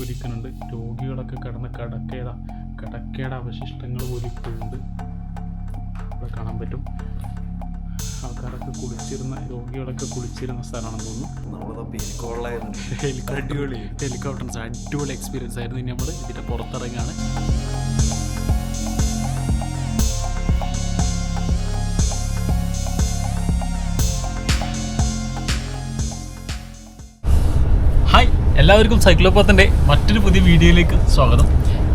ഒലിക്കുന്നുണ്ട് രോഗികളൊക്കെ കിടന്ന കിടക്കയുടെ കിടക്കയുടെ അവശിഷ്ടങ്ങൾ പോലും ഇപ്പോഴുണ്ട് ഇവിടെ കാണാൻ പറ്റും. ആൾക്കാരൊക്കെ കുളിച്ചിരുന്ന രോഗികളൊക്കെ കുളിച്ചിരുന്ന സ്ഥലമാണെന്ന് തോന്നുന്നു. ഹെലികോപ്റ്റർ അടിപൊളി. എക്സ്പീരിയൻസ് ആയിരുന്നു ഇനി നമ്മൾ ഇതിന്റെ പുറത്തിറങ്ങാണ്. എല്ലാവർക്കും സൈക്ലോപ്പത്തിന്റെ മറ്റൊരു പുതിയ വീഡിയോയിലേക്ക് സ്വാഗതം.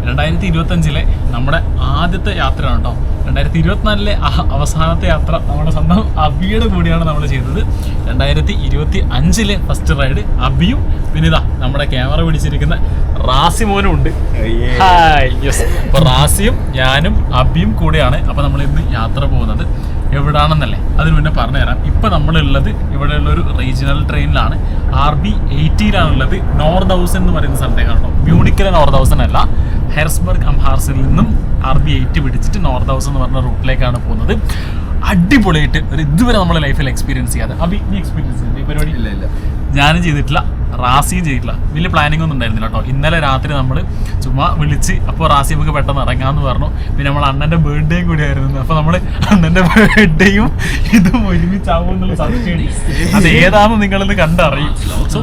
രണ്ടായിരത്തി ഇരുപത്തഞ്ചിലെ നമ്മുടെ ആദ്യത്തെ യാത്രയാണ് കേട്ടോ. രണ്ടായിരത്തി ഇരുപത്തിനാലിലെ അവസാനത്തെ യാത്ര നമ്മുടെ സ്വന്തം അബിയുടെ കൂടിയാണ് നമ്മൾ ചെയ്തത്. രണ്ടായിരത്തി ഇരുപത്തി അഞ്ചിലെ ഫസ്റ്റ് റൈഡ് അബിയും പിന്നെ ഇതാ നമ്മുടെ ക്യാമറ പിടിച്ചിരിക്കുന്ന റാസിമോനും ഉണ്ട്. യെസ് അപ്പോൾ റാസിയും ഞാനും അബിയും കൂടെയാണ് അപ്പോൾ നമ്മൾ ഇന്ന് യാത്ര പോകുന്നത്. എവിടാണെന്നല്ലേ? അതിന് മുന്നേ പറഞ്ഞുതരാം. ഇപ്പം നമ്മളുള്ളത് ഇവിടെയുള്ള ഒരു റീജിയണൽ ട്രെയിനിലാണ് ആർ ബി എയ്റ്റിയിലാണുള്ളത് നോർത്ത് ഹൗസൻ എന്ന് പറയുന്ന സ്ഥലത്തേക്കാണ് കേട്ടോ. മ്യൂണിക്കിലെ നോർത്ത് ഹൗസൻ അല്ല ഹെർസ്ബർഗ് അംഹാർസിൽ നിന്നും ആർ ബി എയ്റ്റ് പിടിച്ചിട്ട് നോർത്ത് ഹൗസ് എന്ന് പറഞ്ഞ റൂട്ടിലേക്കാണ് പോകുന്നത്. അടിപൊളിയായിട്ട് ഒരു ഇതുവരെ നമ്മൾ ലൈഫിൽ എക്സ്പീരിയൻസ് ചെയ്യാതെ. അബി നീ എക്സ്പീരിയൻസ് പരിപാടി? ഇല്ല ഇല്ല. ഞാനും ചെയ്തിട്ടില്ല. റാസിയും ചെയ്തിട്ടില്ല. വലിയ പ്ലാനിംഗ് ഒന്നും ഉണ്ടായിരുന്നില്ല കേട്ടോ ഇന്നലെ രാത്രി നമ്മൾ ചുമ്മാ വിളിച്ച് അപ്പോൾ റാസി നമുക്ക് പെട്ടെന്ന് ഇറങ്ങാമെന്ന് പറഞ്ഞു. പിന്നെ നമ്മൾ അണ്ണന്റെ ബർത്ത്ഡേയും കൂടി ആയിരുന്നു. അപ്പോൾ നമ്മൾ അണ്ണന്റെ ബർത്ത്ഡേയും ഇതും ഒരുമിച്ചാവും എന്നുള്ള സംശയമുണ്ട് അത് ഏതാണെന്ന് നിങ്ങളിന്ന് കണ്ടറിയും. സോ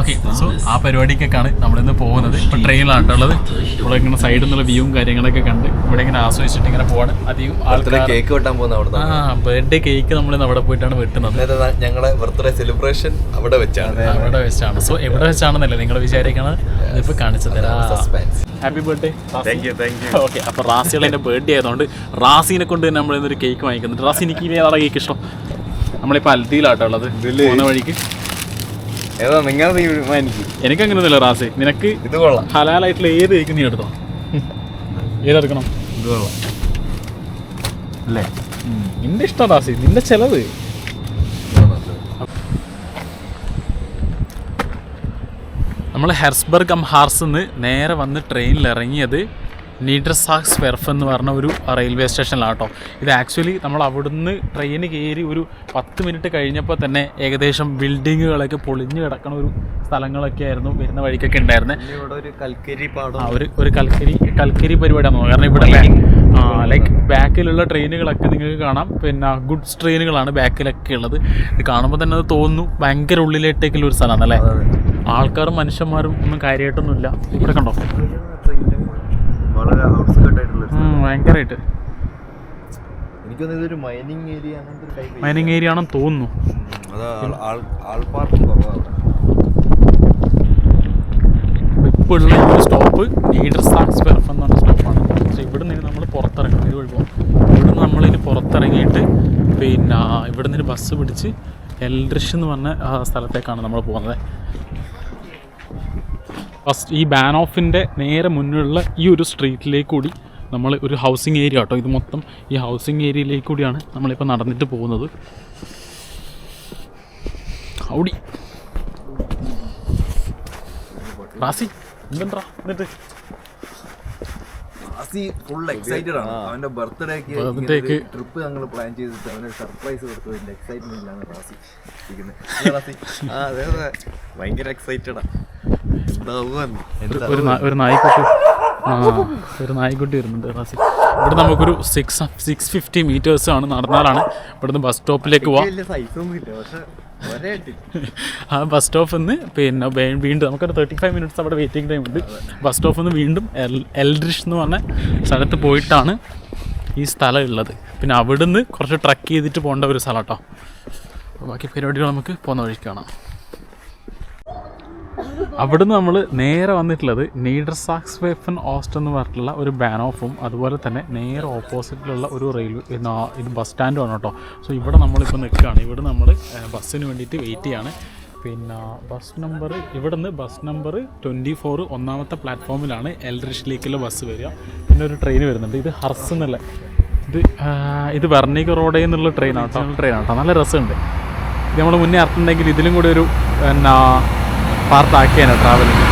ഓക്കെ സോ ആ പരിപാടിക്കൊക്കെയാണ് നമ്മളിന്ന് പോകുന്നത്. ഇപ്പോൾ ട്രെയിനിലാണ് ഉള്ളത്. ഇവിടെ ഇങ്ങനെ സൈഡിൽ നിന്നുള്ള വ്യൂവും കാര്യങ്ങളൊക്കെ കണ്ട് ഇവിടെ ഇങ്ങനെ ആസ്വദിച്ചിട്ട് ഇങ്ങനെ പോകണം അധികം ആൾക്കാർ കേക്ക് വെട്ടാൻ പോകുന്ന അവിടെ ആ ബർത്ത്ഡേ കേക്ക് നമ്മളിന്ന് അവിടെ പോയിട്ടാണ് വെട്ടുന്നത്. ഞങ്ങളെ ബർത്ത്ഡേ സെലിബ്രേഷൻ അവിടെ വെച്ചാണ്. അവിടെ വെച്ചാണ്? സോ എവിടെ വെച്ചാണെന്നല്ലേ നിങ്ങൾ വിചാരിക്കണം ഇതിപ്പോൾ കാണിച്ചു തരാം. Suspense happy birthday thank you thank you okay അപ്പൊ റാസിയുടെ എന്റെ ബർത്ത്ഡേ ആയതുകൊണ്ട് റാസിനെ കൊണ്ട് തന്നെ നമ്മൾ ഇന്നൊരു കേക്ക് വാങ്ങിക്കുന്നുണ്ട്. റാസി എനിക്ക് ഇനി ഏതാണ് കേക്ക് ഇഷ്ടം? നമ്മളിപ്പോൾ അൽത്തിയിലാട്ടോ ഉള്ളത്? പോകുന്ന വഴിക്ക്. ഏതാ നിങ്ങൾ തീരുമാനിക്കും എനിക്ക് അങ്ങനെയൊന്നുമില്ല റാസി. നിനക്ക് ഇത് കൊള്ളാം. ഹലാലായിട്ടുള്ള ഏത് കേക്ക് നീ എടുത്തോ? ഏതെടുക്കണം? ഇത് കൊള്ളാം. അല്ലേ? നിന്റെ ഇഷ്ടം റാസി. നിന്റെ ചെലവ്. നമ്മൾ ഹെർസ്ബർഗ് അം ഹാർസ് നിന്ന് നേരെ വന്ന് ട്രെയിനിൽ ഇറങ്ങിയത് നീഡർസാക്സ് വെർഫ് എന്ന് പറഞ്ഞ ഒരു റെയിൽവേ സ്റ്റേഷനിലാണ് കേട്ടോ ഇത് ആക്ച്വലി നമ്മൾ അവിടുന്ന് ട്രെയിൻ കയറി ഒരു പത്ത് മിനിറ്റ് കഴിഞ്ഞപ്പോൾ തന്നെ ഏകദേശം ബിൽഡിങ്ങുകളൊക്കെ പൊളിഞ്ഞു കിടക്കണ ഒരു സ്ഥലങ്ങളൊക്കെ ആയിരുന്നു വരുന്ന വഴിക്കൊക്കെ ഉണ്ടായിരുന്നത് ഒരു കൽക്കരി പാടം. ഒരു ഒരു കൽക്കരി കൽക്കരി പരിപാടിയാണ് കാരണം ഇവിടെ ലൈക്ക് ബാക്കിലുള്ള ട്രെയിനുകളൊക്കെ നിങ്ങൾക്ക് കാണാം. പിന്നെ ഗുഡ്സ് ട്രെയിനുകളാണ് ബാക്കിലൊക്കെ ഉള്ളത്. ഇത് കാണുമ്പോൾ തന്നെ അത് തോന്നുന്നു ഭയങ്കര ഉള്ളിലേട്ടേക്കുള്ള ഒരു സ്ഥലമാണ് അല്ലേ ആൾക്കാരും മനുഷ്യന്മാരും ഒന്നും കാര്യമായിട്ടൊന്നുമില്ല ഇവിടെ കണ്ടോ? ഭയങ്കരമായിട്ട് മൈനിങ് ഏരിയ ആണെന്ന് തോന്നുന്നു. ഇപ്പോൾ ഉള്ള സ്റ്റോപ്പ് ലീഡർ സാക്സ് വെർഫ് എന്ന് പറഞ്ഞ സ്റ്റോപ്പാണ് പക്ഷേ ഇവിടെ നിന്ന് നമ്മൾ പുറത്തിറങ്ങണം. ഇത് പോകും ഇവിടെ നിന്ന് നമ്മളിനി പുറത്തിറങ്ങിയിട്ട് പിന്നെ ഇവിടെ നിന്ന് ബസ് പിടിച്ച് എൽഡ്രിഷ് എന്ന് പറഞ്ഞ സ്ഥലത്തേക്കാണ് നമ്മൾ പോകുന്നത്. ഫസ്റ്റ് ഈ ബാൻ ഓഫിന്റെ നേരെ മുന്നിലുള്ള ഈ ഒരു സ്ട്രീറ്റിലേക്ക് കൂടി നമ്മൾ ഒരു ഹൗസിംഗ് ഏരിയ കേട്ടോ ഇത് മൊത്തം ഈ ഹൗസിംഗ് ഏരിയയിലേക്ക് കൂടിയാണ് നമ്മളിപ്പോൾ നടന്നിട്ട് പോകുന്നത്. ഔടി റാസി എന്തെന്താ എന്നിട്ട് ആസി ഫുൾ എക്സൈറ്റഡ് ആണ്. അവന്റെ ബർത്ത്ഡേക്ക് ട്രിപ്പ് ഞങ്ങൾ പ്ലാൻ ചെയ്തിട്ട് അവനൊരു സർപ്രൈസ് കൊടുത്തതിന്റെ എക്സൈറ്റ്മെന്റിലാണ് റാസി ഇരിക്കുന്നത് അതെ അതെ. ഭയങ്കര എക്സൈറ്റഡാ ഒരു- നായ്ക്കുട്ടി. ഒരു നായ്ക്കുട്ടി വരുന്നുണ്ട് റാസി ഇവിടെ നമുക്കൊരു സിക്സ് സിക്സ് ഫിഫ്റ്റി മീറ്റേഴ്സ് ആണ് നടന്നാലാണ് ഇവിടുന്ന് ബസ് സ്റ്റോപ്പിലേക്ക് പോവാം. ആ ബസ് സ്റ്റോപ്പിൽ നിന്ന് പിന്നെ വീണ്ടും നമുക്കൊരു തേർട്ടി ഫൈവ് മിനിറ്റ്സ് അവിടെ വെയിറ്റിംഗ് ടൈം ഉണ്ട്. ബസ് സ്റ്റോപ്പിൽ നിന്ന് വീണ്ടും എൽ എൽഡ്രിഷ് എന്ന് പറഞ്ഞ സ്ഥലത്ത് പോയിട്ടാണ് ഈ സ്ഥലം ഉള്ളത്. പിന്നെ അവിടുന്ന് കുറച്ച് ട്രക്ക് ചെയ്തിട്ട് പോകേണ്ട ഒരു സ്ഥലം കേട്ടോ ബാക്കി പരിപാടികൾ നമുക്ക് പോകുന്ന വഴിക്ക് കാണാം. അവിടുന്ന് നമ്മൾ നേരെ വന്നിട്ടുള്ളത് നീഡർ സാക്സ് വേഫൻ ഓസ്റ്റ് എന്ന് പറഞ്ഞിട്ടുള്ള ഒരു ബാൻ ഓഫും അതുപോലെ തന്നെ നേരെ ഓപ്പോസിറ്റിലുള്ള ഒരു റെയിൽവേ ഇത് ബസ് സ്റ്റാൻഡുമാണ് കേട്ടോ. സോ ഇവിടെ നമ്മളിപ്പോൾ നിൽക്കുകയാണ്. ഇവിടെ നമ്മൾ ബസ്സിന് വേണ്ടിയിട്ട് വെയിറ്റ് ചെയ്യാണ്. പിന്നെ ബസ് നമ്പർ ഇവിടുന്ന് ബസ് നമ്പർ ട്വന്റി ഫോർ ഒന്നാമത്തെ പ്ലാറ്റ്ഫോമിലാണ് എൽറിഷിലേക്കുള്ള ബസ് വരിക. പിന്നെ ഒരു ട്രെയിൻ വരുന്നുണ്ട്. ഇത് ഹർസ് എന്നുള്ള ഇത് ഇത് വെർണിക റോഡേ എന്നുള്ള ട്രെയിനാണ് കേട്ടോ. ട്രെയിനാണ് കേട്ടോ നല്ല രസമുണ്ട്. ഇത് നമ്മൾ മുന്നേ ഇറക്കുന്നുണ്ടെങ്കിൽ ഇതിലും കൂടി ഒരു എന്നാ പാർട്ടാക്കിയാണ് ട്രാവലിംഗ്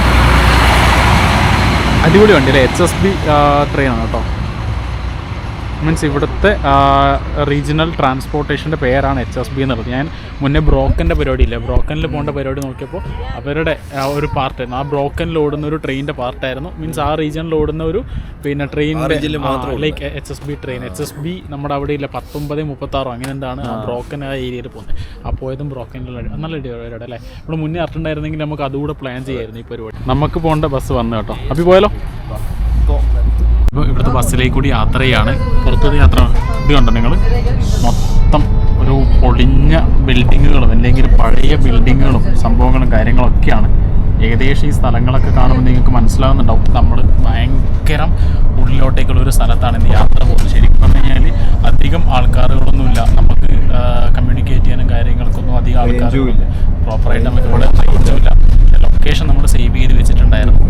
അടിപൊളി വണ്ടി അല്ലേ എച്ച് എസ് ബി ട്രെയിനാണ് കേട്ടോ. മീൻസ് ഇവിടുത്തെ റീജിയണൽ ട്രാൻസ്പോർട്ടേഷന്റെ പേരാണ് എച്ച് എസ് ബി എന്നുള്ളത്. ഞാൻ മുന്നേ ബ്രോക്കന്റെ പരിപാടി ഇല്ല ബ്രോക്കനിൽ പോകേണ്ട പരിപാടി നോക്കിയപ്പോൾ അവരുടെ ഒരു പാർട്ടായിരുന്നു ആ ബ്രോക്കനിൽ ഓടുന്ന ഒരു ട്രെയിനിന്റെ പാർട്ടായിരുന്നു. മീൻസ് ആ റീജിയനിൽ ഓടുന്ന ഒരു പിന്നെ train like H S B train. H S B നമ്മുടെ അവിടെ ഇല്ല പത്തൊമ്പത് മുപ്പത്താറോ അങ്ങനെ എന്താണ് ആ ബ്രോക്കൻ ആ ഏരിയയിൽ പോകുന്നത് ആ പോയതും ബ്രോക്കനിലുള്ള നല്ല പരിപാടി അല്ലേ? നമ്മൾ മുന്നേ അറിഞ്ഞിട്ടുണ്ടായിരുന്നെങ്കിൽ നമുക്ക് അതുകൂടെ പ്ലാൻ ചെയ്യായിരുന്നു ഈ പരിപാടി. നമുക്ക് പോകേണ്ട ബസ് വന്നു കേട്ടോ. അപ്പോൾ പോയാലോ? ഇപ്പോൾ ഇവിടുത്തെ ബസ്സിലേക്ക് കൂടി യാത്ര ചെയ്യാണ് പുറത്തത്തെ യാത്ര ഇത് കണ്ടോ നിങ്ങൾ മൊത്തം ഒരു പൊളിഞ്ഞ ബിൽഡിങ്ങുകളും അല്ലെങ്കിൽ പഴയ ബിൽഡിങ്ങുകളും സംഭവങ്ങളും കാര്യങ്ങളൊക്കെയാണ്. ഏകദേശം ഈ സ്ഥലങ്ങളൊക്കെ കാണുമ്പോൾ നിങ്ങൾക്ക് മനസ്സിലാവുന്നുണ്ടാവും. നമ്മൾ ഭയങ്കരം ഉള്ളിലോട്ടേക്കുള്ള ഒരു സ്ഥലത്താണ് ഇന്ന് യാത്ര പോകുന്നത്. ശരിക്കും പറഞ്ഞു കഴിഞ്ഞാൽ അധികം ആൾക്കാരുകളൊന്നുമില്ല നമുക്ക് കമ്മ്യൂണിക്കേറ്റ് ചെയ്യാനും കാര്യങ്ങൾക്കൊന്നും അധികം ആൾക്കാരില്ല പ്രോപ്പറായിട്ട് നമുക്ക് ഇവിടെ ഇല്ല ലൊക്കേഷൻ നമ്മൾ സേവ് ചെയ്ത് വെച്ചിട്ടുണ്ടായിരുന്നു.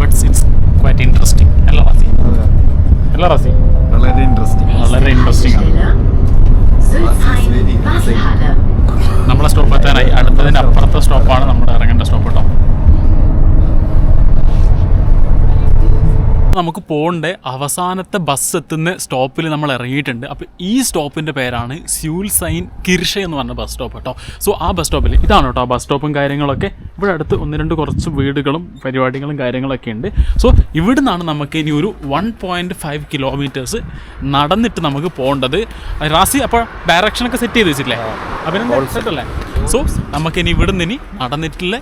ബട്ട് ഇറ്റ്സ് ക്വൈറ്റ് ഇൻട്രസ്റ്റിംഗ് അല്ല റസി അല്ല റസി വളരെ ഇൻട്രസ്റ്റിംഗ് വളരെ ഇൻട്രസ്റ്റിംഗ് ആണ്. നമ്മളെ സ്റ്റോപ്പ് എത്താനായി. അടുത്തതിന് അപ്പുറത്തെ സ്റ്റോപ്പാണ് നമ്മൾ ഇറങ്ങേണ്ട സ്റ്റോപ്പ് കേട്ടോ. നമുക്ക് പോകേണ്ട? അവസാനത്തെ ബസ് എത്തുന്ന സ്റ്റോപ്പിൽ നമ്മൾ ഇറങ്ങിയിട്ടുണ്ട്. അപ്പോൾ ഈ സ്റ്റോപ്പിന്റെ പേരാണ് സ്യൂൽ സൈൻ കിർഷ എന്ന് പറഞ്ഞ ബസ് സ്റ്റോപ്പ് കേട്ടോ. സോ ആ ബസ് സ്റ്റോപ്പിൽ ഇതാണ് കേട്ടോ. ബസ് സ്റ്റോപ്പും കാര്യങ്ങളൊക്കെ. ഇവിടെ അടുത്ത് ഒന്ന് രണ്ട് കുറച്ച് വീടുകളും പരിപാടികളും കാര്യങ്ങളൊക്കെ ഉണ്ട്. സോ ഇവിടെ നിന്നാണ് നമുക്ക് ഇനി ഒരു വൺ പോയിന്റ് ഫൈവ് കിലോമീറ്റേഴ്സ് നടന്നിട്ട് നമുക്ക് പോകേണ്ടത്. റാസി അപ്പോൾ ഡയറക്ഷനൊക്കെ സെറ്റ് ചെയ്ത് വെച്ചില്ലേ സെറ്റ് സെറ്റല്ലേ സോ നമുക്കിനി ഇവിടുന്ന് ഇനി നടന്നിട്ടുള്ള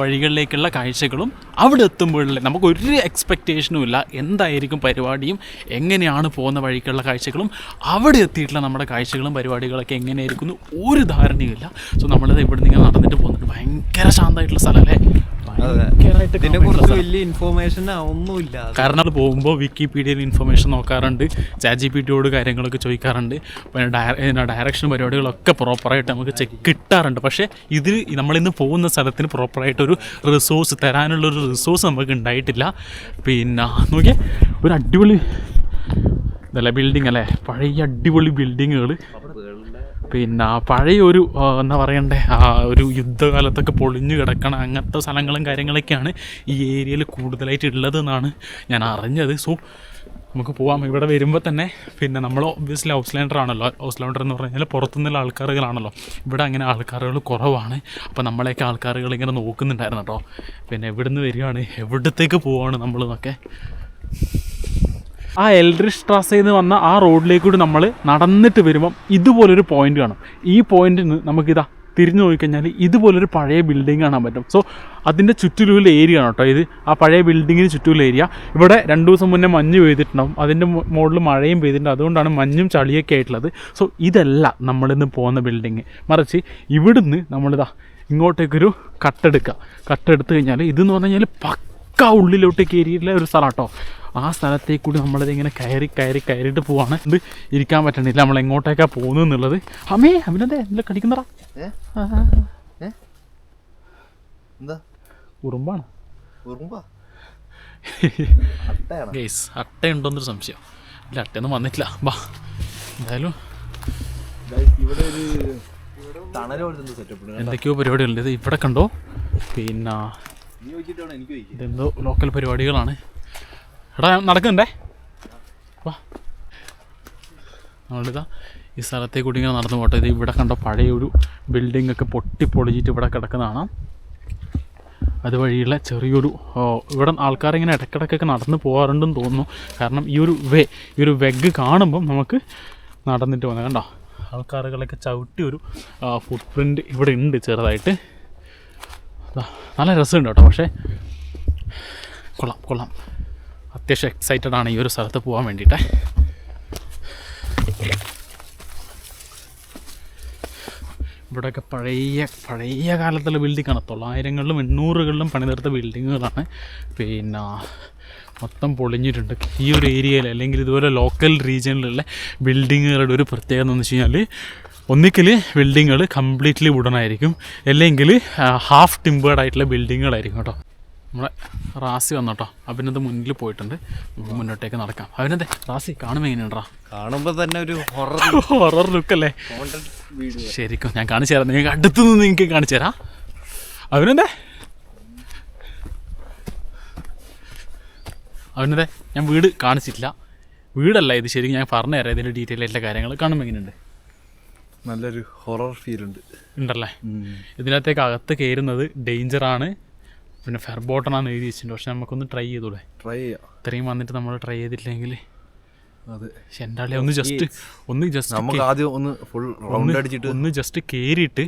വഴികളിലേക്കുള്ള കാഴ്ചകളും അവിടെ എത്തുമ്പോഴല്ലേ നമുക്ക് ഒരു എക്സ്പെക്റ്റേഷനും ഇല്ല. എന്തായിരിക്കും പരിപാടിയും? എങ്ങനെയാണ് പോകുന്ന വഴിക്കുള്ള കാഴ്ചകളും? അവിടെ എത്തിയിട്ടുള്ള നമ്മുടെ കാഴ്ചകളും പരിപാടികളൊക്കെ എങ്ങനെയായിരിക്കും ഒരു ധാരണയുമില്ല സോ നമ്മളിത് ഇവിടുന്ന് ഇങ്ങനെ നടന്നിട്ട് പോകുന്നുണ്ട് ഭയങ്കര ശാന്തമായിട്ടുള്ള സ്ഥലമല്ലേ ഇതിനെ കുറിച്ച്. വലിയ ഇൻഫോർമേഷൻ ഒന്നുമില്ല. കാരണം അത് പോകുമ്പോൾ വിക്കിപീഡിയയിൽ ഇൻഫർമേഷൻ നോക്കാറുണ്ട്. ചാറ്റ് ജി പി ടിയോട് കാര്യങ്ങളൊക്കെ ചോദിക്കാറുണ്ട്. പിന്നെ ഡയ ഡയറക്ഷൻ പരിപാടികളൊക്കെ പ്രോപ്പറായിട്ട് നമുക്ക് ചെക്ക് കിട്ടാറുണ്ട്. പക്ഷേ ഇതിൽ നമ്മളിന്ന് പോകുന്ന സ്ഥലത്തിന് പ്രോപ്പറായിട്ട് ഒരു റിസോഴ്സ് തരാനുള്ള ഒരു റിസോഴ്സ് നമുക്ക് ഉണ്ടായിട്ടില്ല. പിന്നെ നോക്കിയാൽ ഒരു അടിപൊളി ഇതല്ലേ ബിൽഡിംഗ് അല്ലേ? പഴയ അടിപൊളി ബിൽഡിങ്ങുകൾ പിന്നെ പഴയ ഒരു എന്താ പറയണ്ടേ ഒരു യുദ്ധകാലത്തൊക്കെ പൊളിഞ്ഞു കിടക്കണ അങ്ങനത്തെ സ്ഥലങ്ങളും കാര്യങ്ങളൊക്കെയാണ് ഈ ഏരിയയിൽ കൂടുതലായിട്ട് ഉള്ളതെന്നാണ് ഞാൻ അറിഞ്ഞത്. സോ നമുക്ക് പോവാം. ഇവിടെ വരുമ്പോൾ തന്നെ പിന്നെ നമ്മൾ ഒബ്വിയസ്ലി ഹൗസ് ലാൻഡർ ആണല്ലോ. ലാൻഡർ എന്ന് കഴിഞ്ഞാൽ പുറത്തുനിന്നുള്ള ആൾക്കാരുകളാണല്ലോ. ഇവിടെ അങ്ങനെ ആൾക്കാരുകൾ കുറവാണ്. അപ്പോൾ നമ്മളെയൊക്കെ ആൾക്കാരുകൾ ഇങ്ങനെ നോക്കുന്നുണ്ടായിരുന്നു കേട്ടോ പിന്നെ എവിടെ നിന്ന് വരികയാണ്? എവിടത്തേക്ക് പോവാണ് നമ്മളെന്നൊക്കെ ആ എൽഡ്രിഷ് ട്രാസയിൽ നിന്ന് വന്ന ആ റോഡിലേക്ക് കൂടി നമ്മൾ നടന്നിട്ട് വരുമ്പം ഇതുപോലൊരു പോയിന്റ് കാണും. ഈ പോയിന്റിൽ നിന്ന് നമുക്കിതാ തിരിഞ്ഞു നോക്കിക്കഴിഞ്ഞാൽ ഇതുപോലൊരു പഴയ ബിൽഡിംഗ് കാണാൻ പറ്റും. സോ അതിന്റെ ചുറ്റിലുള്ള ഏരിയ ആണ് കേട്ടോ ഇത്. ആ പഴയ ബിൽഡിങ്ങിന് ചുറ്റുമുള്ള ഏരിയ ഇവിടെ രണ്ട് ദിവസം മുന്നേ മഞ്ഞ് പെയ്തിട്ടുണ്ടാവും. അതിന്റെ മുകളിൽ മഴയും പെയ്തിട്ടുണ്ട്. അതുകൊണ്ടാണ് മഞ്ഞും ചളിയൊക്കെ ആയിട്ടുള്ളത്. സോ ഇതല്ല നമ്മളിന്ന് പോകുന്ന ബിൽഡിങ് മറിച്ച് ഇവിടുന്ന് നമ്മളിതാ ഇങ്ങോട്ടേക്കൊരു കട്ടെടുക്കുക. കട്ടെടുത്ത് കഴിഞ്ഞാൽ ഇതെന്ന് പറഞ്ഞു കഴിഞ്ഞാൽ പക്ക ഉള്ളിലോട്ടേക്ക് ഏരിയയിലെ ഒരു സ്ഥലം കേട്ടോ. ആ സ്ഥലത്തേക്ക് കൂടി നമ്മളിത് ഇങ്ങനെ കയറി കയറി കയറിയിട്ട് പോവാണ്. ഇത് ഇരിക്കാൻ പറ്റണില്ല. നമ്മൾ എങ്ങോട്ടേക്കാ പോകുന്നത് എന്നുള്ളത്. അമ്മേ അഭിനന്ദേ എന്തെങ്കിലും കടിക്കുന്നടാ? എന്താ? ഉറുമ്പാണ്. ഗേസ് അട്ടയുണ്ടോന്നൊരു സംശയം. ഇല്ല അട്ടയൊന്നും വന്നിട്ടില്ല. ബാ എന്തായാലും ഇവിടെ ഒരു എന്തൊക്കെയോ പരിപാടികളുണ്ട്. ഇത് ഇവിടെ കണ്ടോ? പിന്നെ ഇതെന്തോ ലോക്കൽ പരിപാടികളാണ്. എടാ നടക്കണ്ടേ വാ. ഈ സ്ഥലത്തെ കൂടി ഇങ്ങനെ നടന്നു പോട്ടെ. ഇത് ഇവിടെ കണ്ട പഴയ ഒരു ബിൽഡിംഗ് ഒക്കെ പൊട്ടിപ്പൊളിച്ചിട്ട് ഇവിടെ കിടക്കുന്നതാണ്. അതുവഴിയുള്ള ചെറിയൊരു ഇവിടെ ആൾക്കാരിങ്ങനെ ഇടയ്ക്കിടയ്ക്കൊക്കെ നടന്ന് പോകാറുണ്ടെന്ന് തോന്നുന്നു. കാരണം ഈ ഒരു വേ ഈ ഒരു വെഗ് കാണുമ്പം നമുക്ക് നടന്നിട്ട് പോകുന്നത് കണ്ടോ? ആൾക്കാരുകളൊക്കെ ചവിട്ടി ഒരു ഫുട് പ്രിന്റ് ഇവിടെ ഉണ്ട് ചെറുതായിട്ട്. നല്ല രസമുണ്ട് കേട്ടോ. പക്ഷേ കൊള്ളാം കൊള്ളാം. അത്യാവശ്യം എക്സൈറ്റഡ് ആണ് ഈ ഒരു സ്ഥലത്ത് പോകാൻ വേണ്ടിയിട്ട്. ഇവിടെയൊക്കെ പഴയ പഴയ കാലത്തുള്ള ബിൽഡിങ്ങാണ് തൊള്ളായിരങ്ങളിലും എണ്ണൂറുകളിലും പണിതീർത്ത ബിൽഡിങ്ങുകളാണ് പിന്നെ മൊത്തം പൊളിഞ്ഞിട്ടുണ്ട്. ഈ ഒരു ഏരിയയിൽ അല്ലെങ്കിൽ ഇതുപോലെ ലോക്കൽ റീജിയനിലുള്ള ബിൽഡിങ്ങുകളുടെ ഒരു പ്രത്യേകത എന്ന് വെച്ച് കഴിഞ്ഞാൽ ഒന്നിക്കൽ ബിൽഡിങ്ങുകൾ കംപ്ലീറ്റ്ലി വുഡൻ ആയിരിക്കും. അല്ലെങ്കിൽ ഹാഫ് ടിമ്പേർഡ് ആയിട്ടുള്ള ബിൽഡിങ്ങുകളായിരിക്കും കേട്ടോ. നമ്മളെ റാസി വന്നോട്ടോ. അഭിനന്ദ് മുന്നിൽ പോയിട്ടുണ്ട്. നമുക്ക് മുന്നോട്ടേക്ക് നടക്കാം. അഭിനന്ദ് റാസി. കാണുമ്പോൾ എങ്ങനെയാണ് കാണുമ്പോൾ തന്നെ ഒരു ഹൊറർ ഹൊറർ ലുക്ക് അല്ലേ? ശരിക്കും ഞാൻ കാണിച്ചു തരാം. നിങ്ങൾക്ക് അടുത്തു നിന്ന് നിങ്ങൾക്ക് കാണിച്ചു തരാം. അവനെന്തേ അവനെന്തേ ഞാൻ വീട് കാണിച്ചിട്ടില്ല. വീടല്ല ഇത് ശരിക്കും ഞാൻ പറഞ്ഞു തരാം. ഇതിന്റെ ഡീറ്റെയിൽ ആയിട്ടുള്ള കാര്യങ്ങൾ കാണുമ്പോൾ എങ്ങനെയുണ്ട് നല്ലൊരു ഹൊറർ ഫീൽ ഉണ്ട്. ഉണ്ടല്ലേ? ഇതിനകത്തേക്ക് അകത്ത് കയറുന്നത് ഡേഞ്ചറാണ് പിന്നെ ഫെർബോട്ടനാണ് എഴുതി വെച്ചിട്ടുണ്ട്. പക്ഷെ നമുക്കൊന്ന് ട്രൈ ചെയ്തൂടെ ട്രൈ ചെയ്യാം. ഇത്രയും വന്നിട്ട് നമ്മൾ ട്രൈ ചെയ്തിട്ടില്ലെങ്കിൽ അതെ. പക്ഷെ എന്റെ ആളെ ഒന്ന് ജസ്റ്റ് ഒന്ന് ജസ്റ്റ് നമുക്ക് ആദ്യം ഒന്ന് ഫുൾ റൗണ്ട് അടിച്ചിട്ട് ഒന്ന് ജസ്റ്റ് കയറിയിട്ട്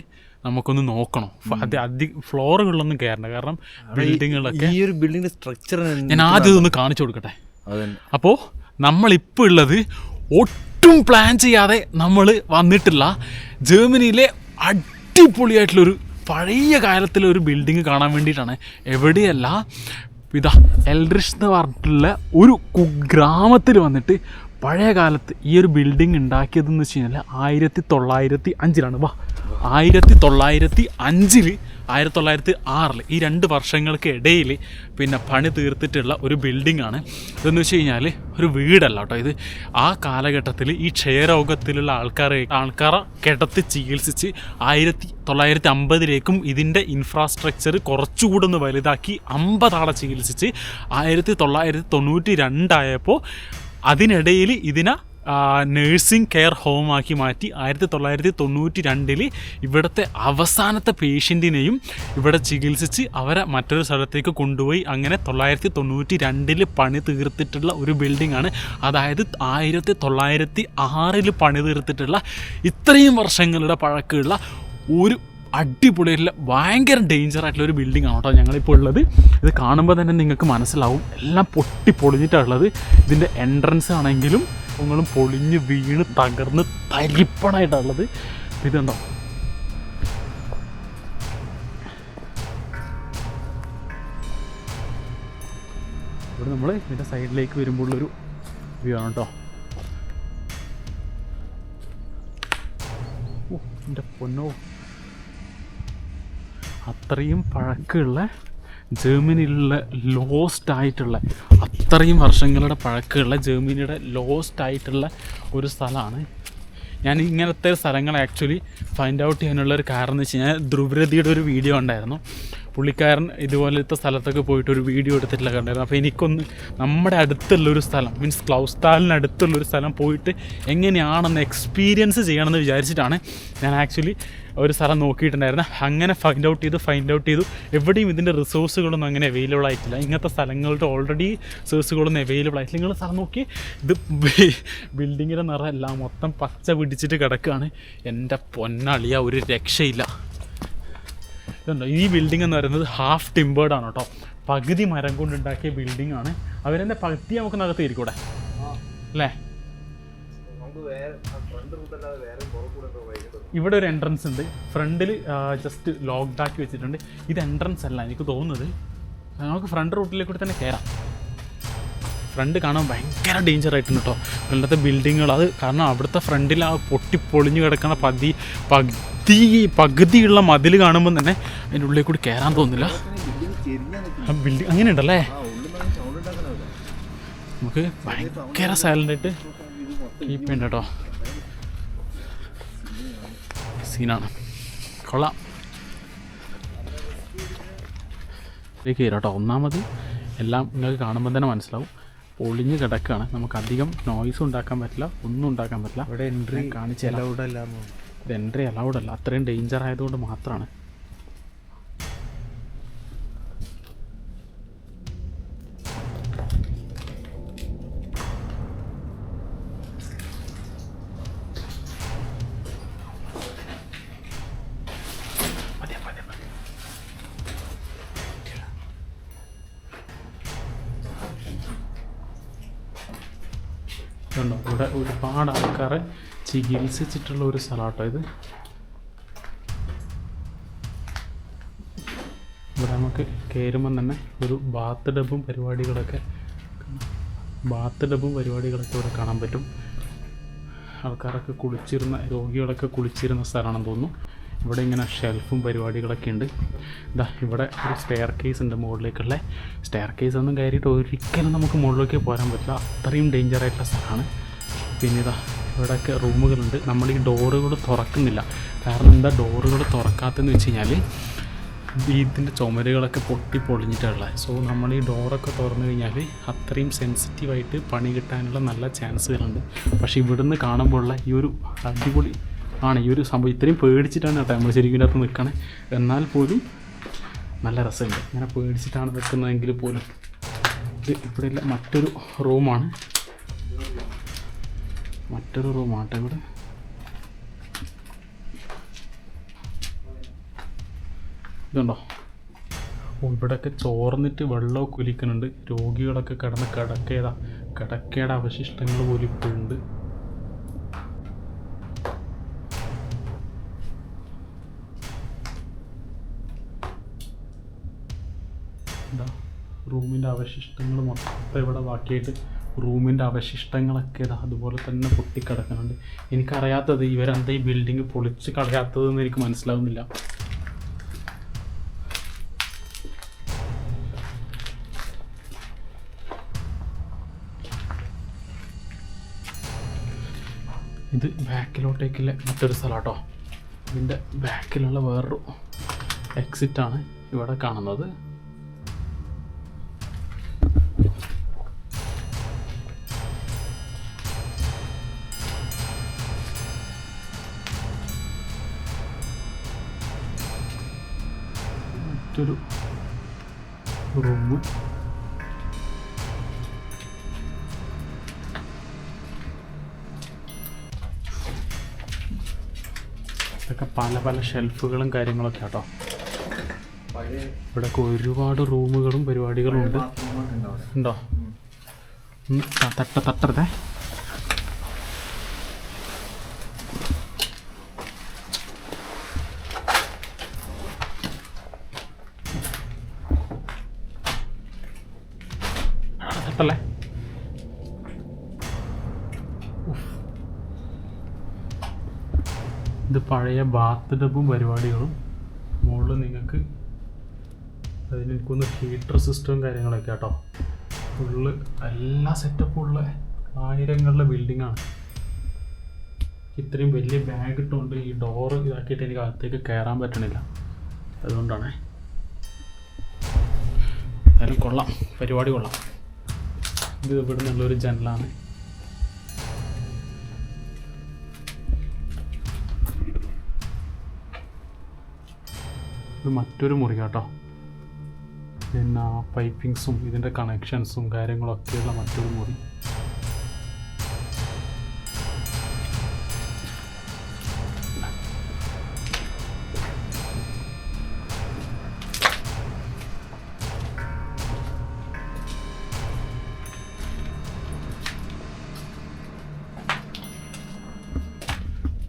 നമുക്കൊന്ന് നോക്കണം. അത് അധികം ഫ്ലോറുകളിലൊന്നും കയറണ്ട കാരണം ബിൽഡിങ്ങുകളൊക്കെ ഈ ഒരു ബിൽഡിങ്ങിന്റെ സ്ട്രക്ചർ ഞാൻ ആദ്യം ഒന്ന് കാണിച്ചു കൊടുക്കട്ടെ. അപ്പോൾ നമ്മളിപ്പോൾ ഉള്ളത് ഒട്ടും പ്ലാൻ ചെയ്യാതെ നമ്മൾ വന്നിട്ടുള്ള ജർമ്മനിയിലെ അടിപൊളിയായിട്ടുള്ളൊരു പഴയ കാലത്തിലെ ഒരു ബിൽഡിങ് കാണാൻ വേണ്ടിയിട്ടാണ്. എവിടെയല്ല ഇതാ എൽഡ്രിഷ് എന്ന് പറഞ്ഞിട്ടുള്ള ഒരു കുഗ്രാമത്തിൽ വന്നിട്ട് പഴയ കാലത്ത് ഈ ഒരു ബിൽഡിംഗ് ഉണ്ടാക്കിയതെന്ന് വെച്ച് കഴിഞ്ഞാൽ ആയിരത്തി തൊള്ളായിരത്തി അഞ്ചിലാണ്. വാ ആയിരത്തി തൊള്ളായിരത്തി അഞ്ചിൽ ആയിരത്തി തൊള്ളായിരത്തി ആറിൽ ഈ രണ്ട് വർഷങ്ങൾക്ക് ഇടയിൽ പിന്നെ പണി തീർത്തിട്ടുള്ള ഒരു ബിൽഡിംഗ് ആണ് ഇതെന്ന് വെച്ച് കഴിഞ്ഞാൽ ഒരു വീടല്ല കേട്ടോ ഇത്. ആ കാലഘട്ടത്തിൽ ഈ ക്ഷയരോഗത്തിലുള്ള ആൾക്കാരെ ആൾക്കാരെ കിടത്തി ചികിത്സിച്ച് ആയിരത്തി തൊള്ളായിരത്തി അമ്പതിലേക്കും ഇതിന്റെ ഇൻഫ്രാസ്ട്രക്ചർ കുറച്ചുകൂടെ ഒന്ന് വലുതാക്കി അമ്പതാളെ ചികിത്സിച്ച് ആയിരത്തി തൊള്ളായിരത്തി തൊണ്ണൂറ്റി രണ്ടായപ്പോൾ അതിനിടയിൽ ഇതിനെ നേഴ്സിംഗ് കെയർ ഹോമാക്കി മാറ്റി ആയിരത്തി തൊള്ളായിരത്തി തൊണ്ണൂറ്റി രണ്ടിൽ ഇവിടുത്തെ അവസാനത്തെ പേഷ്യന്റിനെയും ഇവിടെ ചികിത്സിച്ച് അവരെ മറ്റൊരു സ്ഥലത്തേക്ക് കൊണ്ടുപോയി. അങ്ങനെ തൊള്ളായിരത്തി തൊണ്ണൂറ്റി രണ്ടിൽ പണി തീർത്തിട്ടുള്ള ഒരു ബിൽഡിംഗ് ആണ്. അതായത് ആയിരത്തി തൊള്ളായിരത്തി ആറിൽ പണി തീർത്തിട്ടുള്ള ഇത്രയും വർഷങ്ങളുടെ പഴക്കമുള്ള ഒരു അടിപൊളിയായിട്ടുള്ള ഭയങ്കര ഡേഞ്ചർ ആയിട്ടുള്ള ഒരു ബിൽഡിംഗ് ആണ് കേട്ടോ ഞങ്ങളിപ്പോൾ ഉള്ളത്. ഇത് കാണുമ്പോൾ തന്നെ നിങ്ങൾക്ക് മനസ്സിലാവും. എല്ലാം പൊട്ടി പൊളിഞ്ഞിട്ടുള്ളത് ഇതിന്റെ എൻട്രൻസ് ആണെങ്കിലും നിങ്ങളും പൊളിഞ്ഞ് വീണ് തകർന്ന് തരിപ്പണായിട്ടുള്ളത് ഇതുണ്ടോ ഇവിടെ നമ്മൾ ഇതിന്റെ സൈഡിലേക്ക് വരുമ്പോഴുള്ളൊരു വ്യൂ ആണ് കേട്ടോ. ഓ എന്റെ പൊന്നോ. അത്രയും പഴക്കമുള്ള ജർമ്മനിയിലുള്ള ലോസ്റ്റ് ആയിട്ടുള്ള അത്രയും വർഷങ്ങളുടെ പഴക്കമുള്ള ജർമ്മനിയുടെ ലോസ്റ്റ് ആയിട്ടുള്ള ഒരു സ്ഥലമാണ്. ഞാൻ ഇങ്ങനത്തെ സ്ഥലങ്ങൾ ആക്ച്വലി ഫൈൻഡ് ഔട്ട് ചെയ്യാനുള്ള ഒരു കാരണം എന്ന് വെച്ച് കഴിഞ്ഞാൽ ധ്രുവരതിയുടെ ഒരു വീഡിയോ ഉണ്ടായിരുന്നു. പുള്ളിക്കാരൻ ഇതുപോലത്തെ സ്ഥലത്തൊക്കെ പോയിട്ട് ഒരു വീഡിയോ എടുത്തിട്ടില്ല കണ്ടായിരുന്നു. അപ്പോൾ എനിക്കൊന്ന് നമ്മുടെ അടുത്തുള്ളൊരു സ്ഥലം മീൻസ് ക്ലൗസ്താലിനടുത്തുള്ളൊരു സ്ഥലം പോയിട്ട് എങ്ങനെയാണെന്ന് എക്സ്പീരിയൻസ് ചെയ്യണമെന്ന് വിചാരിച്ചിട്ടാണ് ഞാൻ ആക്ച്വലി ഒരു സ്ഥലം നോക്കിയിട്ടുണ്ടായിരുന്നു. അങ്ങനെ ഫൈൻഡ് ഔട്ട് ചെയ്തു ഫൈൻഡ് ഔട്ട് ചെയ്തു. എവിടെയും ഇതിന്റെ റിസോഴ്സുകളൊന്നും അങ്ങനെ അവൈലബിൾ ആയിട്ടില്ല. ഇങ്ങനത്തെ സ്ഥലങ്ങളുടെ ഓൾറെഡി റിസോഴ്സുകളൊന്നും അവൈലബിൾ ആയിട്ടില്ല. നിങ്ങൾ സ്ഥലം നോക്കി ഇത് ബിൽഡിങ്ങിന്റെ നിറം എല്ലാം മൊത്തം പച്ച പിടിച്ചിട്ട് കിടക്കുകയാണ് എന്റെ പൊന്നളിയ ഒരു രക്ഷയില്ല. ഇതുണ്ടോ? ഈ ബിൽഡിംഗ് എന്ന് പറയുന്നത് ഹാഫ് ടിമ്പേർഡ് ആണ് കേട്ടോ. പകുതി മരം കൊണ്ടുണ്ടാക്കിയ ബിൽഡിംഗ് ആണ്. അവരെന്നെ പകുതി നമുക്ക് നകത്ത് ഇരിക്കൂടെ അല്ലേ? ഇവിടെ ഒരു എൻട്രൻസ് ഉണ്ട്. ഫ്രണ്ടിൽ ജസ്റ്റ് ലോക്ക്ഡ് ആക്കി വെച്ചിട്ടുണ്ട്. ഇത് എൻട്രൻസ് അല്ല എനിക്ക് തോന്നുന്നത്. നമുക്ക് ഫ്രണ്ട് റൂട്ടിലേക്ക് കൂടി തന്നെ കയറാം ഫ്രണ്ട് കാണാൻ ഭയങ്കര ഡേഞ്ചർ ആയിട്ടുണ്ട് കേട്ടോ. ഫ്രണ്ടത്തെ ബിൽഡിങ്ങുകൾ അത് കാരണം അവിടുത്തെ ഫ്രണ്ടിൽ ആ പൊട്ടി പൊളിഞ്ഞു കിടക്കുന്ന പതി പകുതി പകുതിയുള്ള മതിൽ കാണുമ്പോൾ തന്നെ അതിന്റെ ഉള്ളിൽ കൂടി കയറാൻ തോന്നില്ല. ബിൽഡിംഗ് അങ്ങനെ ഉണ്ടല്ലേ നമുക്ക് ഭയങ്കര സൈലന്റ് ആയിട്ട് കീപ്പ് ചെയ്യണ്ട കേട്ടോ സീനാണ്. കൊള്ളാം. ഇതിലേക്ക് കയറാം കേട്ടോ ഒന്നാമത് എല്ലാം നിങ്ങൾക്ക് കാണുമ്പോൾ തന്നെ മനസ്സിലാവും. പൊളിഞ്ഞ് കിടക്കുകയാണ് നമുക്ക് അധികം നോയ്സ് ഉണ്ടാക്കാൻ പറ്റില്ല ഒന്നും ഉണ്ടാക്കാൻ പറ്റില്ല. ഇവിടെ എൻട്രി കാണിച്ചു തരാം അലൗഡ് അല്ലാന്ന് ഇത് എൻട്രി അലൗഡ് അത്രയും ഡേഞ്ചർ ആയതുകൊണ്ട് മാത്രമാണ് ചികിത്സിച്ചിട്ടുള്ള ഒരു സ്ഥലമാട്ടോ ഇത്. ഇവിടെ നമുക്ക് കയറുമ്പം തന്നെ ഒരു ബാത്ത് ഡബും പരിപാടികളൊക്കെ ബാത്ത് ഡബും പരിപാടികളൊക്കെ ഇവിടെ കാണാൻ പറ്റും. ആൾക്കാരൊക്കെ കുളിച്ചിരുന്ന രോഗികളൊക്കെ കുളിച്ചിരുന്ന സ്ഥലമാണെന്ന് തോന്നുന്നു. ഇവിടെ ഇങ്ങനെ ഷെൽഫും പരിപാടികളൊക്കെ ഉണ്ട്. ഇതാ ഇവിടെ ഒരു സ്റ്റെയർ കേസ് ഉണ്ട് മുകളിലേക്കുള്ള. സ്റ്റെയർ കേസ് ഒന്നും കയറിയിട്ട് ഒരിക്കലും നമുക്ക് മുകളിലേക്ക് പോരാൻ പറ്റില്ല. അത്രയും ഡേഞ്ചർ ആയിട്ടുള്ള സ്ഥലമാണ്. പിന്നെ ഇതാ ഇവിടെയൊക്കെ റൂമുകളുണ്ട്. നമ്മൾ ഈ ഡോറുകൾ തുറക്കുന്നില്ല. കാരണം എന്താ? ഡോറുകൾ തുറക്കാത്തതെന്ന് വെച്ച് കഴിഞ്ഞാൽ ഇതിന്റെ ചുമരുകളൊക്കെ പൊട്ടി പൊളിഞ്ഞിട്ടുള്ള. സോ നമ്മൾ ഈ ഡോറൊക്കെ തുറന്നു കഴിഞ്ഞാൽ അത്രയും സെൻസിറ്റീവായിട്ട് പണി കിട്ടാനുള്ള നല്ല ചാൻസുകളുണ്ട്. പക്ഷേ ഇവിടുന്ന് കാണുമ്പോഴുള്ള ഈ ഒരു അടിപൊളി ആണ്. ഈ ഒരു സംഭവം ഇത്രയും പേടിച്ചിട്ടാണ് കേട്ടോ നമ്മൾ ശരിക്കും ഇതിനകത്ത് നിൽക്കണേ. എന്നാൽ പോലും നല്ല രസമുണ്ട്. ഇങ്ങനെ പേടിച്ചിട്ടാണ് നിൽക്കുന്നതെങ്കിൽ പോലും. ഇത് ഇവിടെയുള്ള മറ്റൊരു റൂമാണ്. മറ്റൊരു റൂമാട്ടെ ഇവിടെ. ഇതുണ്ടോ? ഇവിടെയൊക്കെ ചോർന്നിട്ട് വെള്ളമൊക്കെ ഒലിക്കുന്നുണ്ട്. രോഗികളൊക്കെ കിടന്ന് കിടക്കേതാ. കിടക്കയുടെ അവശിഷ്ടങ്ങൾ പോലും ഇപ്പോഴുണ്ട് റൂമിന്റെ അവശിഷ്ടങ്ങൾ മൊത്തം ഇവിടെ ബാക്കിയായിട്ട് റൂമിന്റെ അവശിഷ്ടങ്ങളൊക്കെ ഇതാ അതുപോലെ തന്നെ പൊട്ടിക്കിടക്കുന്നുണ്ട്. എനിക്കറിയാത്തത് ഇവരെന്താ ഈ ബിൽഡിങ് പൊളിച്ച് കളയാത്തതെന്ന് എനിക്ക് മനസ്സിലാവുന്നില്ല. ഇത് ബാക്കിലോട്ടേക്കുള്ള മറ്റൊരു സ്ഥലം കേട്ടോ ഇതിന്റെ ബാക്കിലുള്ള വേറൊരു എക്സിറ്റാണ് ഇവിടെ കാണുന്നത്. മറ്റൊരു റൂം ഇതൊക്കെ പല പല ഷെൽഫുകളും കാര്യങ്ങളൊക്കെ കേട്ടോ ഇവിടെ ഇവിടെയൊക്കെ ഒരുപാട് റൂമുകളും പരിപാടികളും ഉണ്ട്. ഉണ്ടോ? തട്ട തട്ടരുതേ ആ, തട്ടല്ലേ ഉഫ്. ഇത് പഴയ ബാത്ത് ടബും പരിപാടികളും മുകളിൽ നിങ്ങൾക്ക് അതിന് എനിക്കൊന്ന് ഹീറ്റർ സിസ്റ്റവും കാര്യങ്ങളൊക്കെ കേട്ടോ ഫുള്ള് എല്ലാ സെറ്റപ്പും ഉള്ള ആയിരങ്ങളുടെ ആണ്. ഇത്രയും വലിയ ബാഗ് ഇട്ടുകൊണ്ട് ഈ ഡോർ ഇതാക്കിയിട്ട് എനിക്ക് അകത്തേക്ക് കയറാൻ പറ്റണില്ല. അതുകൊണ്ടാണ്. എന്തായാലും കൊള്ളാം. പരിപാടി കൊള്ളാം. ഇത് ഇവിടെ നിന്നുള്ളൊരു ജനലാണ്. ഇത് മറ്റൊരു മുറി കേട്ടോ പിന്നെ പൈപ്പിങ്സും ഇതിന്റെ കണക്ഷൻസും കാര്യങ്ങളൊക്കെയുള്ള മറ്റൊരു മുറി.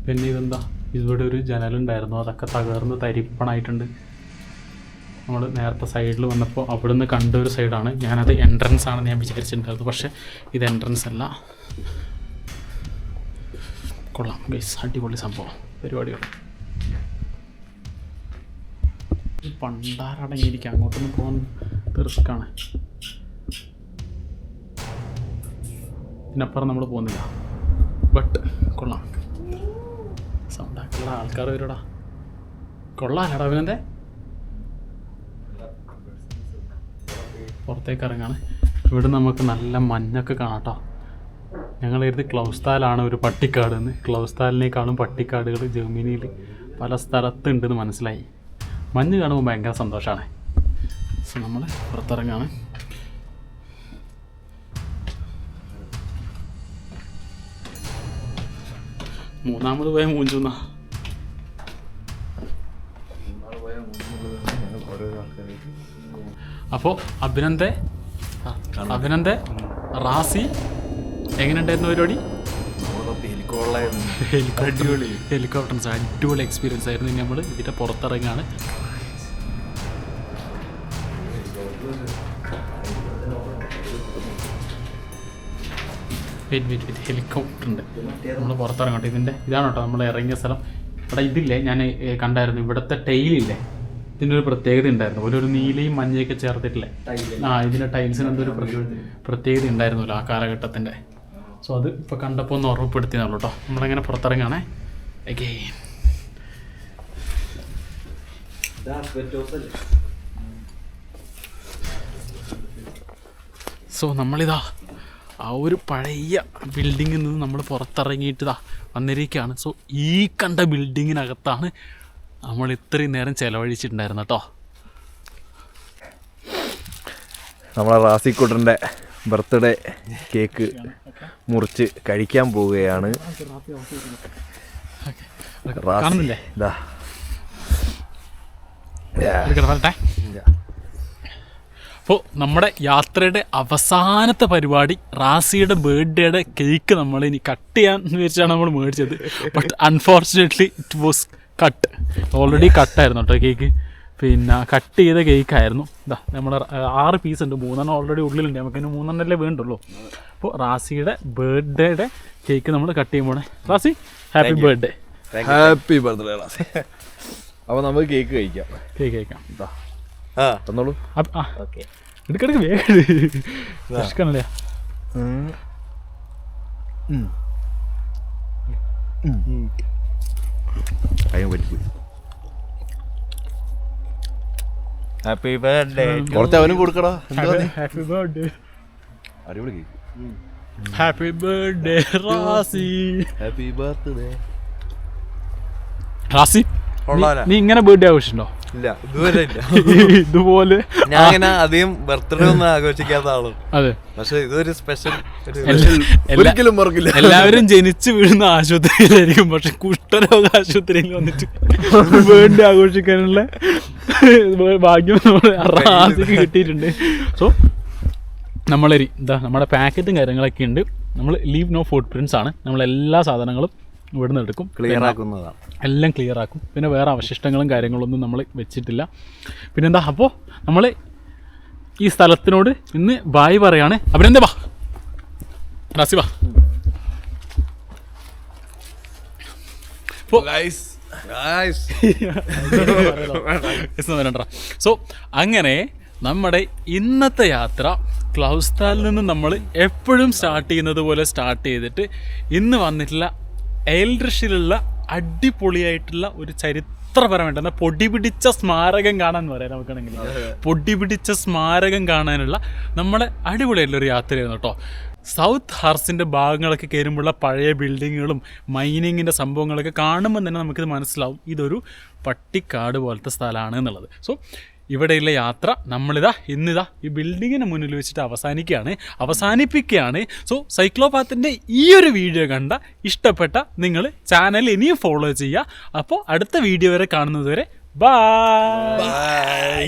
പിന്നെ ഇതെന്താ? ഇവിടെ ഒരു ജനലുണ്ടായിരുന്നു. അതൊക്കെ തകർന്ന് തരിപ്പണായിട്ടുണ്ട്. നമ്മൾ നേരത്തെ സൈഡിൽ വന്നപ്പോൾ അവിടുന്ന് കണ്ട ഒരു സൈഡാണ്. ഞാനത് എൻട്രൻസ് ആണെന്ന് ഞാൻ വിചാരിച്ചിട്ടുണ്ടായിരുന്നു. പക്ഷേ ഇത് എൻട്രൻസ് അല്ല. കൊള്ളാം ഗൈസ് അടിപൊളി സംഭവം. പരിപാടികൾ പണ്ടാരടങ്ങിയിരിക്കുക അങ്ങോട്ടൊന്നും പോകാൻ റിസ്ക്കാണ് ഇതിനപ്പുറം നമ്മൾ പോകുന്നില്ല. ബട്ട് കൊള്ളാം. സൗണ്ടാക്കുള്ള ആൾക്കാർ വരുടാ. കൊള്ളാനടാ അവനെന്തേ പുറത്തേക്ക് ഇറങ്ങാണ്. ഇവിടെ നമുക്ക് നല്ല മഞ്ഞൊക്കെ കാണാട്ടോ. ഞങ്ങൾ കരുതി ക്ലൗസ്താലാണ് ഒരു പട്ടിക്കാട് എന്ന്. ക്ലൗസ്താലിനേക്കാളും പട്ടിക്കാടുകൾ ജർമ്മനിയിൽ പല സ്ഥലത്തുണ്ടെന്ന് മനസ്സിലായി. മഞ്ഞ് കാണുമ്പോൾ ഭയങ്കര സന്തോഷമാണ് സോ നമ്മൾ പുറത്തിറങ്ങാണ്. മൂന്നാമത് പോയ മൂഞ്ചുന്ന. അപ്പോൾ അഭിനന്ദേ. അഭിനന്ദേ റാസി എങ്ങനെയുണ്ടായിരുന്നു പരിപാടി? ഹെലികോപ്റ്റർസ് അടിപൊളി. എക്സ്പീരിയൻസ് ആയിരുന്നു. ഇനി നമ്മൾ ഇതിന്റെ പുറത്തിറങ്ങാണ്. വെയിറ്റ് വെയിറ്റ് വെയിറ്റ് ഹെലികോപ്റ്റർ ഉണ്ട്. നമ്മൾ പുറത്തിറങ്ങട്ടെ. ഇതിന്റെ ഇതാണ് കേട്ടോ നമ്മൾ ഇറങ്ങിയ സ്ഥലം. ഇവിടെ ഇതില്ലേ ഞാൻ കണ്ടായിരുന്നു. ഇവിടുത്തെ ടൈലില്ലേ ഇതിന്റെ ഒരു പ്രത്യേകത ഉണ്ടായിരുന്നു. ഒരു നീലയും മഞ്ഞയൊക്കെ ചേർത്തിട്ടില്ലേ? ആ ഇതിന്റെ ടൈൽസിന് എന്തോ ഒരു പ്രത്യേക- പ്രത്യേകത ഉണ്ടായിരുന്നല്ലോ ആ കാലഘട്ടത്തിന്റെ സോ അത് ഇപ്പോൾ കണ്ടപ്പോൾ ഒന്ന് ഓർമ്മപ്പെടുത്തിയതാണല്ലോ കേട്ടോ നമ്മളങ്ങനെ പുറത്തിറങ്ങാണേ അഗെയിൻ സോ നമ്മളിതാ ആ ഒരു പഴയ ബിൽഡിങ്ങിൽ നിന്ന് നമ്മൾ പുറത്തിറങ്ങിയിട്ട് ഇതാ വന്നിരിക്കുകയാണ്. സോ ഈ കണ്ട ബിൽഡിങ്ങിനകത്താണ് നമ്മൾ ഇത്രയും നേരം ചിലവഴിച്ചിട്ടുണ്ടായിരുന്നു കേട്ടോ. നമ്മളെ റാസിക്കുട്ടന്റെ ബർത്ത്ഡേ കേക്ക് മുറിച്ച് കഴിക്കാൻ പോവുകയാണ്. അപ്പോൾ നമ്മുടെ യാത്രയുടെ അവസാനത്തെ പരിപാടി റാസിയുടെ ബർത്ത്ഡേയുടെ കേക്ക് നമ്മൾ ഇനി കട്ട് ചെയ്യാൻ വിചാരിച്ചാണ് നമ്മൾ മേടിച്ചത്. But unfortunately it was cut. Already കട്ടായിരുന്നു കേട്ടോ കേക്ക് പിന്നെ കട്ട് ചെയ്ത കേക്ക് ആയിരുന്നു ഇതാ നമ്മൾ ആറ് പീസ് ഉണ്ട്. മൂന്നെണ്ണം ഓൾറെഡി ഉള്ളിലുണ്ട്. നമുക്കിന് മൂന്നെണ്ണല്ലേ വേണ്ടുള്ളൂ. അപ്പോൾ റാസിയുടെ ബർത്ത്ഡേയുടെ കേക്ക് നമ്മൾ കട്ട് ചെയ്യുമ്പോൾ Razi happy birthday happy birthday Razi. അപ്പോൾ നമുക്ക് കേക്ക് കഴിക്കാം. കേക്ക് കഴിക്കാം. തന്നോളൂ. എടുക്കെടുക്ക് വേഗം വിശക്കണല്ലേ കഴിയാൻ പറ്റിപ്പോയി ഹാപ്പി ബർത്ത്ഡേ കുറച്ച് അവനും കൊടുക്കടാ? ഹാപ്പി ബർത്ത്ഡേ അടിപൊളി happy birthday Razi happy birthday Razi. നീ ഇങ്ങനെ ബർത്ത്ഡേ ആഘോഷിച്ചോ ഇല്ല ഇതുവരെ ഇല്ല. ഇതുപോലെ. ഞാൻ അങ്ങനെ അധികം ബർത്ത്ഡേ ഒന്നും ആഘോഷിക്കാത്ത ആളും. അതെ. പക്ഷെ ഇതൊരു സ്പെഷ്യൽ ഒരിക്കലും മറക്കില്ല. എല്ലാവരും ജനിച്ചു വീഴുന്ന ആശുപത്രിയിലായിരിക്കും. പക്ഷെ കുഷ്ഠരോഗ ആശുപത്രിയിൽ വന്നിട്ട് ബർത്ത്ഡേ ആഘോഷിക്കാനുള്ള ഭാഗ്യം കിട്ടിയിട്ടുണ്ട്. സോ നമ്മളെ എന്താ നമ്മുടെ പാക്കറ്റും കാര്യങ്ങളൊക്കെ ഉണ്ട്. നമ്മൾ ലീവ് നോ ഫുഡ് പ്രിൻസ് ആണ്. നമ്മൾ എല്ലാ സാധനങ്ങളും ഇവിടുന്ന് എടുക്കും. ക്ലിയർ ആക്കുന്നതാണ്. എല്ലാം ക്ലിയർ ആക്കും. പിന്നെ വേറെ അവശിഷ്ടങ്ങളും കാര്യങ്ങളൊന്നും നമ്മൾ വെച്ചിട്ടില്ല. പിന്നെന്താ അപ്പോൾ നമ്മൾ ഈ സ്ഥലത്തിനോട് ഇന്ന് ബായ് പറയാണ്. അഭിനന്ദ വാ റാസി വാ സോ അങ്ങനെ നമ്മുടെ ഇന്നത്തെ യാത്ര ക്ലൗസ്താലിൽ നിന്ന് നമ്മൾ എപ്പോഴും സ്റ്റാർട്ട് ചെയ്യുന്നത് പോലെ സ്റ്റാർട്ട് ചെയ്തിട്ട് ഇന്ന് വന്നിട്ടുള്ള എൽഡ്രിഷിലുള്ള അടിപൊളിയായിട്ടുള്ള ഒരു ചരിത്രപരമായിട്ട് എന്നാൽ പൊടി പിടിച്ച സ്മാരകം കാണാൻ പറയാം നമുക്കാണെങ്കിൽ. പൊടി പിടിച്ച സ്മാരകം കാണാനുള്ള നമ്മുടെ അടിപൊളിയായിട്ടുള്ള ഒരു യാത്രയായിരുന്നു കേട്ടോ. സൗത്ത് ഹാർസിന്റെ ഭാഗങ്ങളൊക്കെ കയറുമ്പോഴുള്ള പഴയ ബിൽഡിങ്ങുകളും മൈനിങ്ങിന്റെ സംഭവങ്ങളൊക്കെ കാണുമ്പോൾ തന്നെ നമുക്കിത് മനസ്സിലാവും. ഇതൊരു പട്ടിക്കാട് പോലത്തെ സ്ഥലമാണ് എന്നുള്ളത്. സോ ഇവിടെയുള്ള യാത്ര നമ്മളിതാ ഇന്നിതാ ഈ ബിൽഡിങ്ങിന് മുന്നിൽ വെച്ചിട്ട് അവസാനിക്കുകയാണ് അവസാനിപ്പിക്കുകയാണ്. സോ സൈക്ലോപാത്തിന്റെ ഈ ഒരു വീഡിയോ കണ്ട ഇഷ്ടപ്പെട്ട നിങ്ങൾ ചാനൽ ഇനിയും ഫോളോ ചെയ്യുക. അപ്പോൾ അടുത്ത വീഡിയോ വരെ കാണുന്നത് വരെ ബൈ